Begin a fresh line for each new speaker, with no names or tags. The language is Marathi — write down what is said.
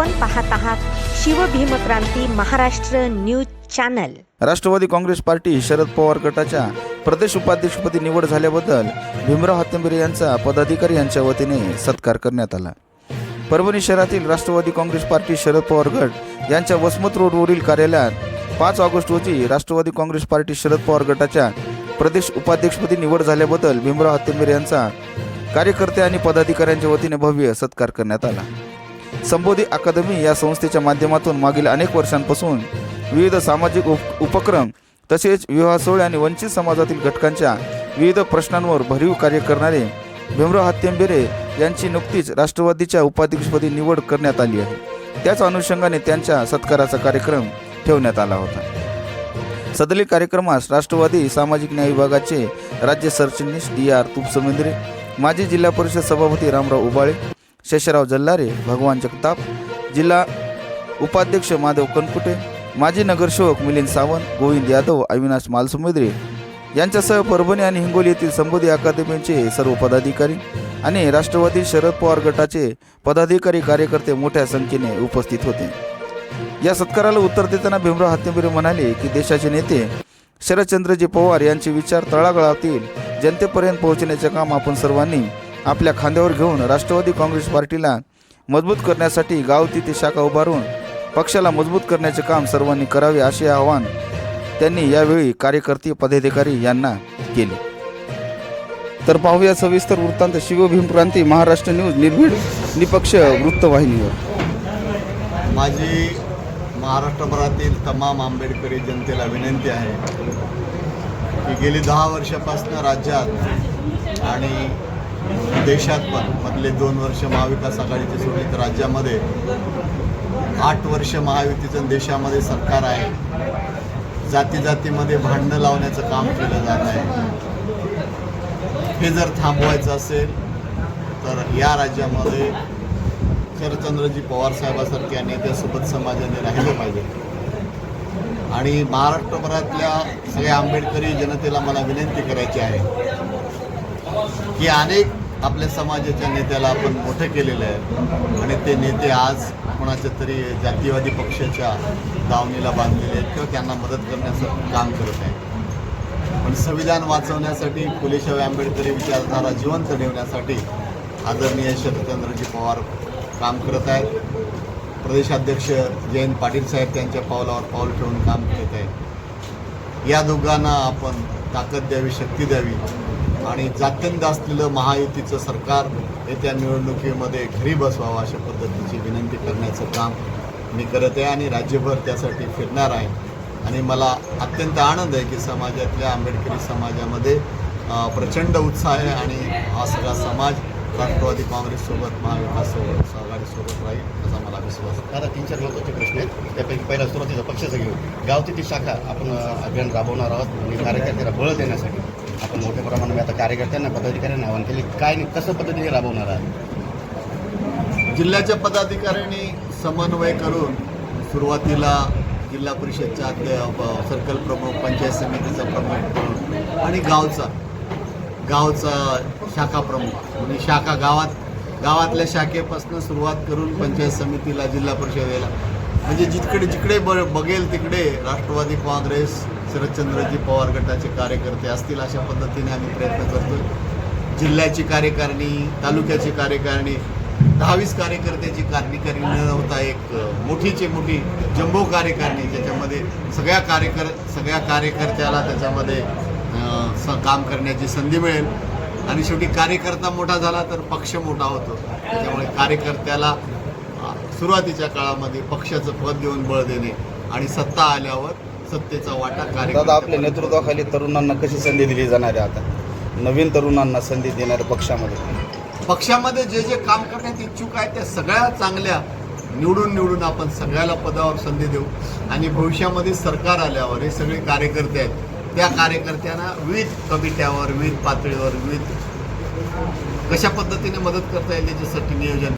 आपण पाहत आहात Shivbhimkranti Maharashtra news channel.
Rashtrawadi Congress party Sharad Pawar गटाच्या प्रदेश उपाध्यक्षपदी निवड झाल्याबद्दल भीमराव हत्तंबिरे यांचा पदाधिकारी यांच्या वतीने सत्कार करण्यात आला. परभणी शहरातील राष्ट्रवादी काँग्रेस पार्टी शरद पवार गट यांच्या वसमत रोडवरील कार्यालयात पाच ऑगस्ट रोजी राष्ट्रवादी काँग्रेस पार्टी शरद पवार गटाच्या प्रदेश उपाध्यक्षपदी निवड झाल्याबद्दल भीमराव हत्तंबिरे यांचा कार्यकर्ते आणि पदाधिकाऱ्यांच्या वतीने भव्य सत्कार करण्यात आला. संबोधी अकादमी या संस्थेच्या माध्यमातून मागील अनेक वर्षांपासून विविध सामाजिक उप उपक्रम तसेच विवाह सोहळे आणि वंचित समाजातील घटकांच्या विविध प्रश्नांवर भरीव कार्य करणारे भीमराव हत्यंबेरे यांची नुकतीच राष्ट्रवादीच्या उपाध्यक्षपदी निवड करण्यात आली आहे. त्याच अनुषंगाने त्यांच्या सत्काराचा कार्यक्रम ठेवण्यात आला होता. सदली कार्यक्रमास राष्ट्रवादी सामाजिक न्याय विभागाचे राज्य सरचिटणीस डी आर तुपसमेंद्रे माजी जिल्हा परिषद सभापती रामराव उबाळे शेषराव जल्लारे भगवान जगताप जिल्हा उपाध्यक्ष माधव कनकुटे माजी नगरसेवक मिलिंद सावंत गोविंद यादव अविनाश मालसमुद्रे यांच्यासह परभणी आणि हिंगोली येथील संबोधी अकादमीचे सर्व पदाधिकारी आणि राष्ट्रवादी शरद पवार गटाचे पदाधिकारी कार्यकर्ते मोठ्या संख्येने उपस्थित होते. या सत्काराला उत्तर देताना भीमराव हत्तेबिरे म्हणाले की देशाचे नेते शरदचंद्रजी पवार यांचे विचार तळागाळातील जनतेपर्यंत पोहोचण्याचे काम आपण सर्वांनी आपल्या खांद्यावर घेऊन राष्ट्रवादी काँग्रेस पार्टीला मजबूत करण्यासाठी गाव तिथे शाखा उभारून पक्षाला मजबूत करण्याचे काम सर्वांनी करावे असे आवाहन त्यांनी यावेळी कार्यकर्ते पदाधिकारी यांना केले. तर पाहूया सविस्तर वृत्तांत. शिवभीम क्रांती महाराष्ट्र न्यूज निर्भीड निपक्ष वृत्तवाहिनीवर
माझी महाराष्ट्रभरातील तमाम आंबेडकरी जनतेला विनंती आहे की गेली दहा वर्षापासून राज्यात आणि देशात पण मधले दोन वर्ष महाविकास आघाडीचे सोडले तर राज्यामध्ये आठ वर्ष महायुतीचं देशामध्ये सरकार आहे. जाती जातीमध्ये भांडणं लावण्याचं काम केलं जात आहे. हे जर थांबवायचं असेल तर या राज्यामध्ये शरदचंद्रजी पवार साहेबासारख्या नेत्यासोबत समाजाने राहिलं पाहिजे. आणि महाराष्ट्रभरातल्या सगळ्या आंबेडकरी जनतेला मला विनंती करायची आहे की अनेक आपल्या समाजाच्या नेत्याला आपण मोठे केलेले आहे आणि ते नेते आज कोणाच्या तरी जातीवादी पक्षाच्या दावणीला बांधलेले आहेत किंवा त्यांना मदत करण्याचं काम करत आहे पण संविधान वाचवण्यासाठी फुलेशाही आंबेडकरी विचारधारा जिवंत ठेवण्यासाठी आदरणीय शरदचंद्रजी पवार काम करत आहेत. प्रदेशाध्यक्ष जयंत पाटील साहेब त्यांच्या पावलावर पाऊल ठेवून काम करत आहेत. या दोघांना आपण ताकद द्यावी शक्ती द्यावी. आणि जात्यंत असलेलं महायुतीचं सरकार येत्या निवडणुकीमध्ये घरी बसवावं अशा पद्धतीची विनंती करण्याचं काम मी करत आहे आणि राज्यभर त्यासाठी फिरणार आहे. आणि मला अत्यंत आनंद आहे की समाजातल्या आंबेडकरी समाजामध्ये प्रचंड उत्साह आहे आणि हा सगळा समाज राष्ट्रवादी काँग्रेससोबत महाविकाससोबत आघाडीसोबत राहील असा मला विश्वास आहे.
आता तीन चार महत्त्वाचे प्रश्न आहेत. त्यापैकी पहिला सुरुवातीचा पक्षाचं घेऊन गावची ती शाखा आपण अभियान राबवणार आहोत. आणि कार्यकर्त्याला बळ देण्यासाठी. आपण मोठ्या प्रमाणात आता कार्यकर्त्यांना पदाधिकाऱ्यांना आवाहन केले काय नाही कसं पद्धतीने राबवणार आहे?
जिल्ह्याच्या पदाधिकाऱ्यांनी समन्वय करून सुरुवातीला जिल्हा परिषदचा सर्कल प्रमुख पंचायत समितीचा प्रमुख आणि गावचा गावचा शाखा प्रमुख म्हणजे शाखा गावात गावातल्या शाखेपासून सुरुवात करून पंचायत समितीला जिल्हा परिषदेला म्हणजे जिकडे जिकडे ब बघेल तिकडे राष्ट्रवादी काँग्रेस शरदचंद्रजी पवार गटाचे कार्यकर्ते असतील अशा पद्धतीने आम्ही प्रयत्न करतो जिल्ह्याची कार्यकारिणी तालुक्याची कार्यकारिणी दहावीस कार्यकर्त्याची कार्यकारिणी न होता एक मोठीची मोठी जम्बो कार्यकारिणी ज्याच्यामध्ये सगळ्या कार्यकर सगळ्या कार्यकर्त्याला त्याच्यामध्ये काम करण्याची संधी मिळेल. आणि शेवटी कार्यकर्ता मोठा झाला तर पक्ष मोठा होतो. त्याच्यामुळे कार्यकर्त्याला सुरुवातीच्या काळामध्ये पक्षाचं पद देऊन बळ देणे आणि सत्ता आल्यावर सत्तेचा वाटा
दादा
कार्यकर्त्या
आपल्या नेतृत्वाखाली तरुणांना कशी संधी दिली जाणार आहे आता? नवीन तरुणांना संधी देणार पक्षामध्ये?
पक्षामध्ये जे जे काम करण्यात इच्छुक आहेत त्या सगळ्या चांगल्या निवडून निवडून आपण सगळ्याला पदावर संधी देऊ. आणि भविष्यामध्ये सरकार आल्यावर हे सगळे कार्यकर्ते आहेत त्या कार्यकर्त्यांना विविध कमिट्यावर विविध पातळीवर विविध कशा पद्धतीने मदत करता येईल याच्यासाठी नियोजन